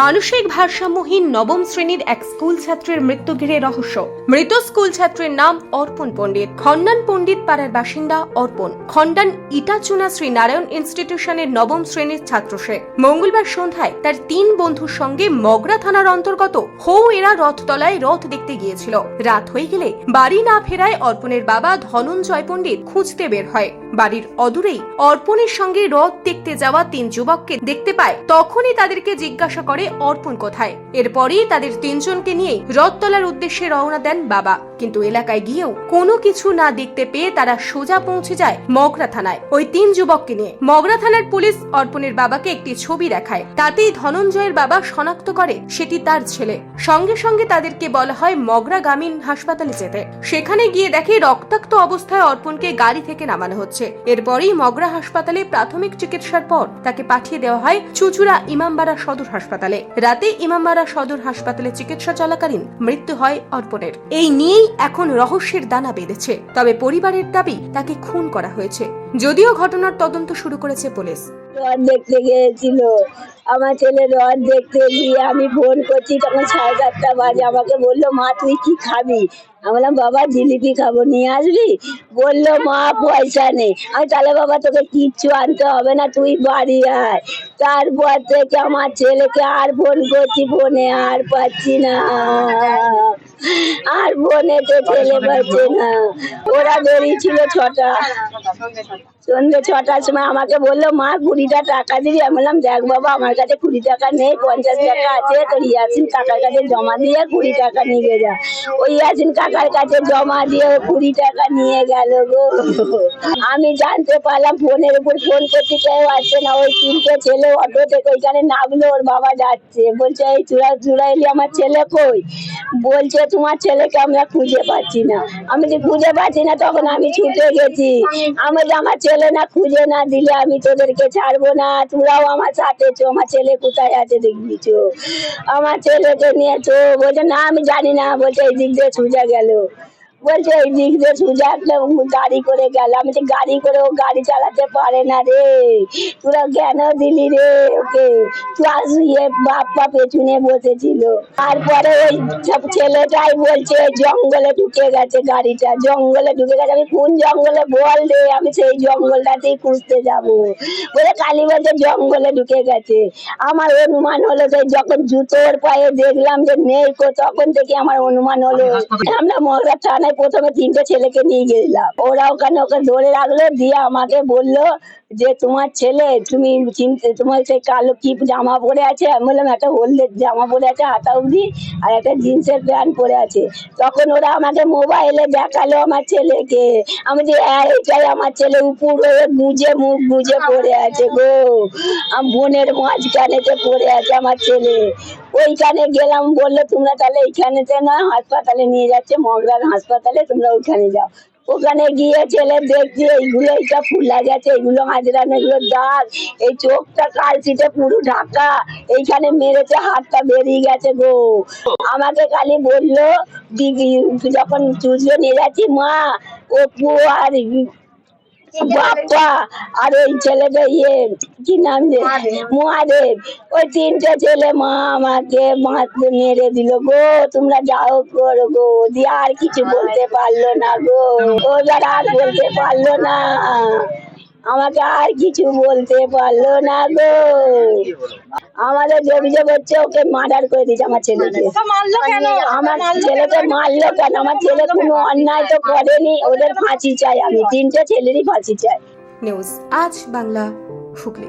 মানসিক ভারসাম্যহীন নবম শ্রেণির এক স্কুল ছাত্রের মৃত্যু ঘিরে রহস্য। মৃত স্কুল ছাত্রের নাম অর্পণ পণ্ডিত। খন্ডান পণ্ডিত পাড়ার বাসিন্দা অর্পণ। খন্ডান ইটাচুনা শ্রী নারায়ণ ইনস্টিটিউশনের নবম শ্রেণির ছাত্র সে। মঙ্গলবার সন্ধ্যায় তার তিন বন্ধুর সঙ্গে মগরা থানার অন্তর্গত হৌ এরা রথতলায় রথ দেখতে গিয়েছিল। রাত হয়ে গেলে বাড়ি না ফেরায় অর্পণের বাবা ধনঞ্জয় পণ্ডিত খুঁজতে বের হয়। বাড়ির অদূরেই অর্পণের সঙ্গে রথ দেখতে যাওয়া তিন যুবককে দেখতে পায়। তখনই তাদেরকে জিজ্ঞাসা করে অর্পণ কোথায়? এরপরই তাদের তিনজনকে নিয়ে রথতলার উদ্দেশ্যে রওনা দেন বাবা। কিন্তু এলাকায় গিয়েও কোনো কিছু না দেখতে পেয়ে তারা সোজা পৌঁছে যায় মগরা থানায়। ওই তিন যুবককে নিয়ে মগরা থানার পুলিশ অর্পণের বাবাকে একটি ছবি দেখায়। তাতেই ধনঞ্জয়ের বাবা শনাক্ত করে সেটি তার ছেলে। সঙ্গে সঙ্গে তাদেরকে বলা হয় মগরা গ্রামীণ হাসপাতালে যেতে। সেখানে গিয়ে দেখে রক্তাক্ত অবস্থায় অর্পণকে গাড়ি থেকে নামানো হচ্ছে। এরপরেই মগরা হাসপাতালে প্রাথমিক চিকিৎসার পর তাকে পাঠিয়ে দেওয়া হয় চুচুড়া ইমামবাড়া সদর হাসপাতালে। রাতে ইমামবাড়া সদর হাসপাতালে চিকিৎসা চলাকালীন মৃত্যু হয় অর্পণের। এই নিয়েই এখন রহস্যের দানা বেঁধেছে। তবে পরিবারের দাবি তাকে খুন করা হয়েছে। যদিও ঘটনার তদন্ত শুরু করেছে পুলিশ। আমার ছেলে রথ দেখতে গিয়ে আমি ফোন করছি তখন সাড়ে চারটা বাজে। আমাকে বলল মা তুই কি খাবি? আমি বললাম বাবা জিলিপি খাব। নিয়ে আসবি? বলল মা পয়সা নেই। আমি তাহলে বাবা তোকে কিচ্ছু আনতে হবে না তুই বাড়ি আয়। তারপর থেকে আমার ছেলেকে আর ফোন করছি ফোনে আর পাচ্ছি না। আর ফোনে তো ছেলে পাচ্ছে না। ওরা বেরিয়েছিল ছটা। সন্ধ্যে ছটার সময় আমাকে বলল, মা, কুড়িটা টাকা দিবি? আমি বললাম, দেখ বাবা, আমার কাছে কুড়ি টাকা নেই, পঞ্চাশ টাকা আছে, তোর ইয়াসিন কাকার কাছে জমা দিয়ে কুড়ি টাকা নিয়ে যা। ওই ইয়াসিন কাকার কাছে জমা দিয়ে কুড়ি টাকা নিয়ে গেল গো। আমি জানতে পারলাম, ফোনের উপর ফোন করতে কেউ আসছে না। ওই তিনটে ছেলে অটো থেকে ওইখানে নামলো, ওর বাবা যাচ্ছে। বলছে, এই চূড়া চূড়া এলি, আমার ছেলে কই? বলছে, তোমার ছেলেকে আমরা খুঁজে পাচ্ছি না। আমি যে খুঁজে পাচ্ছি না, তখন আমি ছুটে গেছি। আমি আমার ছেলে না খুঁজে না দিলে আমি তোদেরকে ছাড়বো না। তোরাও আমার সাথে চো, আমার ছেলে কোথায় আছে দেখবি চো। আমার ছেলেকে নিয়ে চো, বলছে, না, আমি জানি না। বলছে, এই দিক দিয়ে সোজা গেল। বলছে এই দিক দিয়ে সোজা একটা গাড়ি করে গেল। আমি যে গাড়ি করে ও গাড়ি চালাতে পারে না রে। তোরা কেন দিলি রে ওকে? ক্লাস ইয়ে বাপ্পা পেছনে বসেছিল। তারপরে ওই সব ছেলেটাই বলছে জঙ্গলে ঢুকে গেছে গাড়িটা। জঙ্গলে ঢুকে গেছে। আমি কোন জঙ্গলে? বল রে আমি সেই জঙ্গলটাতেই খুঁজতে যাব। বলে কালী বলছে জঙ্গলে ঢুকে গেছে। আমার অনুমান হলো যে যখন জুতোর পায়ে দেখলাম যে নেই কো তখন থেকে আমার অনুমান হলো। আমরা মহড়া থানায় প্রথমে তিনটে ছেলেকে নিয়ে গেলাম। ওরা ওখানে ওকে ধরে রাখল দিয়ে আমাকে বলল যে তোমার ছেলে, তুমি চিনতে, তোমার সেই কালো কি জামা পরে আছে, আমি বললাম, একটা হলদের জামা পরে আছে, হাতা অবধি, আর একটা জিন্সের প্যান্ট পরে আছে। তখন ওরা আমাকে মোবাইলে দেখাল আমার ছেলেকে। আমি যে এটাই আমার ছেলে উপর হয়ে গুজে মুখ গুজে পড়ে আছে গো। আমার বোনের মাঝখানেতে পড়ে আছে আমার ছেলে। ওইখানে গেলাম, বলল, তোমরা তাহলে এইখানেতে না, হাসপাতালে নিয়ে যাচ্ছে, মগরার হাসপাতালে, তোমরা ওইখানে যাও। ওখানে গিয়ে ছেলে দেখছি, এইগুলো এইটা ফুলা গেছে এইগুলো হাজরানো এগুলো দাগ এই চোখটা কালচিটে পুরো ঢাকা, এইখানে মেরেছে, হাতটা বেরিয়ে গেছে গো। আমাকে খালি বলল, দিদি, যখন চুষে নিয়ে যাচ্ছি, মা অপু আর বাপ্পা আর ওই ছেলেটা ইয়ে কি নাম যে? মহাদেব। ওই তিনটে ছেলে মা আমাকে মারতে মেরে দিল গো তোমরা যাও করো গো। দিয়ে আর কিছু বলতে পারল না গো। ও আর বলতে পারল না। আমাকে আর কিছু বলতে পারল না গো। আমাদের অভিযোগ হচ্ছে ওকে মার্ডার করে দিয়েছে আমার ছেলেকে। আমার ছেলেকে মারলো কেন? আমার ছেলে কোনো অন্যায় তো করেনি ওদের ফাঁসি চাই আমি। তিনটে ছেলেরই ফাঁসি চাই। নিউজ আজ বাংলা হুগলি।